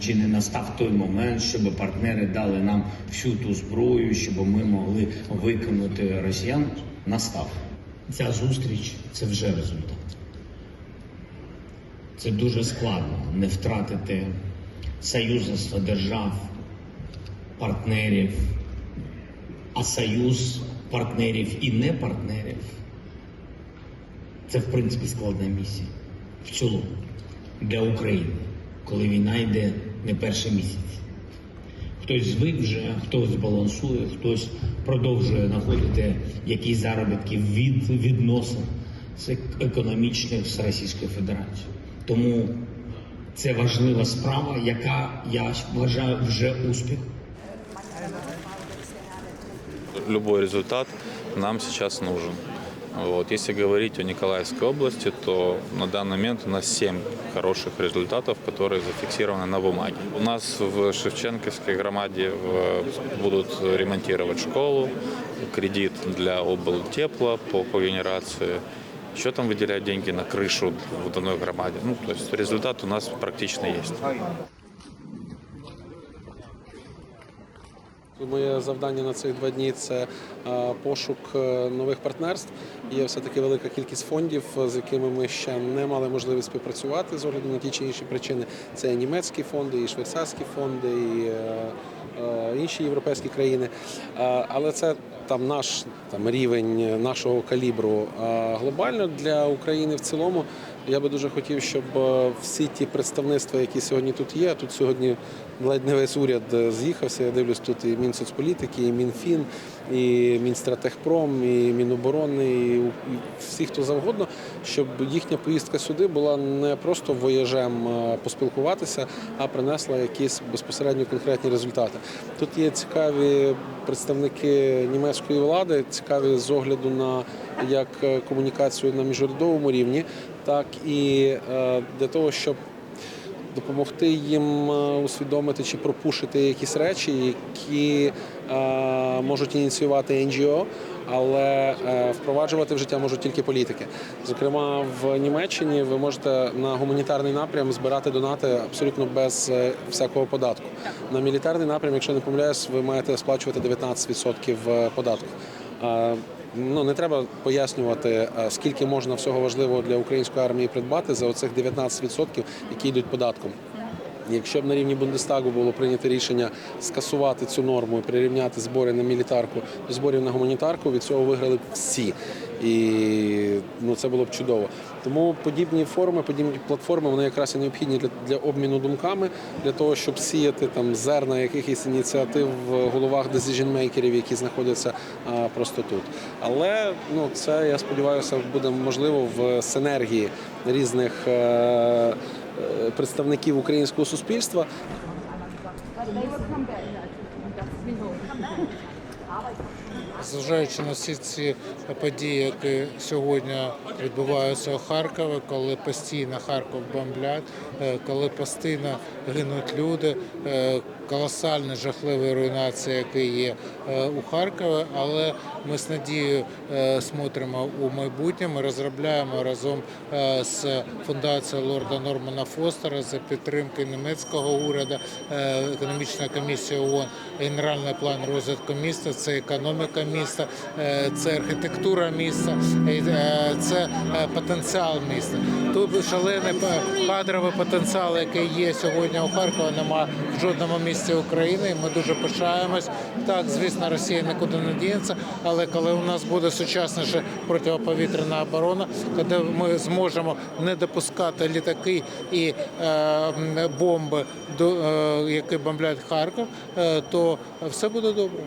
Чи не настав той момент, щоб партнери дали нам всю ту зброю, щоб ми могли виконати росіян? Настав. Ця зустріч це вже результат. Це дуже складно не втратити союзництво держав, партнерів, а союз партнерів і не партнерів. Це в принципі складна місія в цілому для України, коли війна йде не перший місяць. Хтось звик вже, хтось балансує, хтось продовжує знаходити якісь заробітки від відносин з економічних з Російською Федерацією. Тому це важлива справа, яка я вважаю вже успіх. любой результат нам сейчас нужен. Вот. Если говорить о Николаевской области, то на данный момент у нас 7 хороших результатов, которые зафиксированы на бумаге. У нас в Шевченковской громаде в- будут ремонтировать школу, кредит для облтепла по когенерации. Еще там выделяют деньги на крышу в данной громаде. Ну, то есть результат у нас практично есть. Моє завдання на цих два дні це е, пошук е, нових партнерств. Є все таки велика кількість фондів, з якими ми ще не мали можливість співпрацювати з огляду на ті чи інші причини. Це і німецькі фонди, і швейцарські фонди, і е, інші європейські країни. Але це там наш там рівень нашого калібру. А глобально для України в цілому я би дуже хотів, щоб е, всі ті представництва, які сьогодні тут є, тут сьогодні ледь не весь уряд е, з'їхався. Я дивлюсь тут і Мінсоцполітики, і Мінфін, і Мінстратехпром, і Міноборони, і, всі, хто завгодно, щоб їхня поїздка сюди була не просто вояжем е, поспілкуватися, а принесла якісь безпосередньо конкретні результати. Тут є цікаві представники німецької влади, цікаві з огляду на як комунікацію на міжурядовому рівні, так і е, для того, щоб допомогти їм е, усвідомити чи пропушити якісь речі, які е, можуть ініціювати НГО, але впроваджувати в життя можуть тільки політики. Зокрема, в Німеччині ви можете на гуманітарний напрям збирати донати абсолютно без всякого податку. На мілітарний напрям, якщо не помиляюсь, ви маєте сплачувати 19% податку. Ну не треба пояснювати, е, скільки можна всього важливого для української армії придбати за оцих 19%, які йдуть податком. Якщо б на рівні Бундестагу було прийнято рішення скасувати цю норму і прирівняти збори на мілітарку до зборів на гуманітарку, від цього виграли б всі. І ну це було б чудово. Тому подібні форуми, подібні платформи вони якраз і необхідні для, для обміну думками, для того, щоб сіяти там зерна якихось ініціатив в головах decision-мейкерів, які знаходяться а, просто тут. Але ну це я сподіваюся буде можливо в синергії різних. е, Представників українського суспільства Зважаючи на всі ці події, які сьогодні відбуваються у Харкові, коли постійно Харків бомблять, е, коли постійно гинуть люди, е, колосальні жахливі руйнації, які є е, у Харкові, але ми з надією смотримо у майбутнє. Ми розробляємо разом з фундацією лорда Нормана Фостера за підтримки німецького уряду, економічна комісія ООН, генеральний план розвитку міста, це економіка міста, е, це архітектура міста, е, це е, потенціал міста. Тут шалений кадровий потенціал, який є сьогодні у Харкові, немає в жодному місці України. Ми дуже пишаємось. Так, звісно, Росія нікуди не дінеться, але коли у нас буде сучасніша протиповітряна оборона, коли ми зможемо не допускати літаки і бомби, до, які бомблять Харків, то все буде добре.